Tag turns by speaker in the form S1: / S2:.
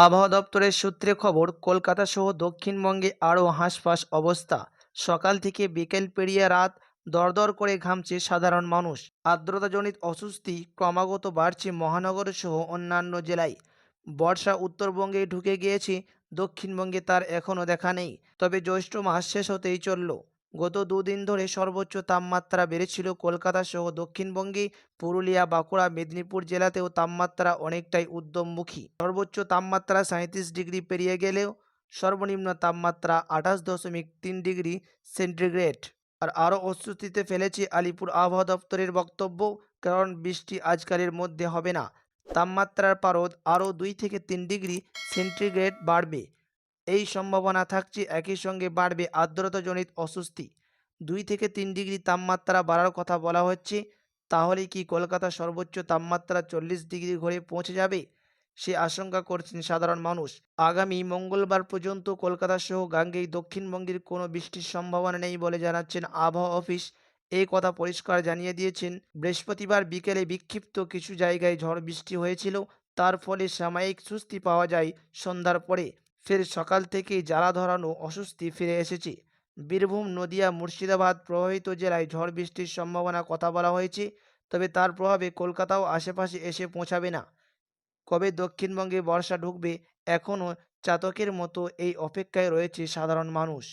S1: আবহাওয়া দপ্তরের সূত্রে খবর, কলকাতা সহ দক্ষিণবঙ্গে আরও হাঁসফাঁস অবস্থা। সকাল থেকে বিকেল পেরিয়ে রাত দরদর করে ঘামছে সাধারণ মানুষ। আর্দ্রতাজনিত অস্বস্তি ক্রমাগত বাড়ছে মহানগর সহ অন্যান্য জেলায়। বর্ষা উত্তরবঙ্গে ঢুকে গিয়েছে, দক্ষিণবঙ্গে তার এখনও দেখা নেই। তবে জ্যৈষ্ঠ মাস শেষ হতেই চলল। গত দুদিন ধরে সর্বোচ্চ তাপমাত্রা বেড়েছিল কলকাতা সহ দক্ষিণবঙ্গে, পুরুলিয়া, বাঁকুড়া, মেদিনীপুর জেলাতেও তাপমাত্রা অনেকটাই উদ্যমমুখী। সর্বোচ্চ তাপমাত্রা সাঁইত্রিশ ডিগ্রি পেরিয়ে গেলেও সর্বনিম্ন তাপমাত্রা আঠাশ দশমিক তিন ডিগ্রি সেন্টিগ্রেড। আর আরও অস্বস্তিতে ফেলেছে আলিপুর আবহাওয়া দপ্তরের বক্তব্য, কারণ বৃষ্টি আজকালের মধ্যে হবে না। তাপমাত্রার পারদ আরও দুই থেকে তিন ডিগ্রি সেন্টিগ্রেড বাড়বে। এই সম্ভাবনা থাকছে একই সঙ্গে বাড়বে আর্দ্রতাজনিত অস্বস্তি। দুই থেকে তিন ডিগ্রি তাপমাত্রা বাড়ার কথা বলা হচ্ছে। তাহলে কি কলকাতা সর্বোচ্চ তাপমাত্রা চল্লিশ ডিগ্রি ঘরে পৌঁছে যাবে? সে আশঙ্কা করছেন সাধারণ মানুষ। আগামী মঙ্গলবার পর্যন্ত কলকাতা সহ গাঙ্গেয় দক্ষিণবঙ্গের কোনো বৃষ্টির সম্ভাবনা নেই বলে জানাচ্ছেন আবহাওয়া অফিস। এই কথা পরিষ্কার জানিয়ে দিয়েছেন, বৃহস্পতিবার বিকেলে বিক্ষিপ্ত কিছু জায়গায় ঝড় বৃষ্টি হয়েছিল। তার ফলে সাময়িক স্বস্তি পাওয়া যায় সন্ধ্যার পরে। ফের সকাল থেকেই জ্বালা ধরানো অস্বস্তি ফিরে এসেছে। বীরভূম, নদিয়া, মুর্শিদাবাদ প্রভাবিত জেলায় ঝড় বৃষ্টির সম্ভাবনা কথা বলা হয়েছে, তবে তার প্রভাবে কলকাতাও আশেপাশে এসে পৌঁছাবে না। কবে দক্ষিণবঙ্গে বর্ষা ঢুকবে, এখনও চাতকের মতো এই অপেক্ষায় রয়েছে সাধারণ মানুষ।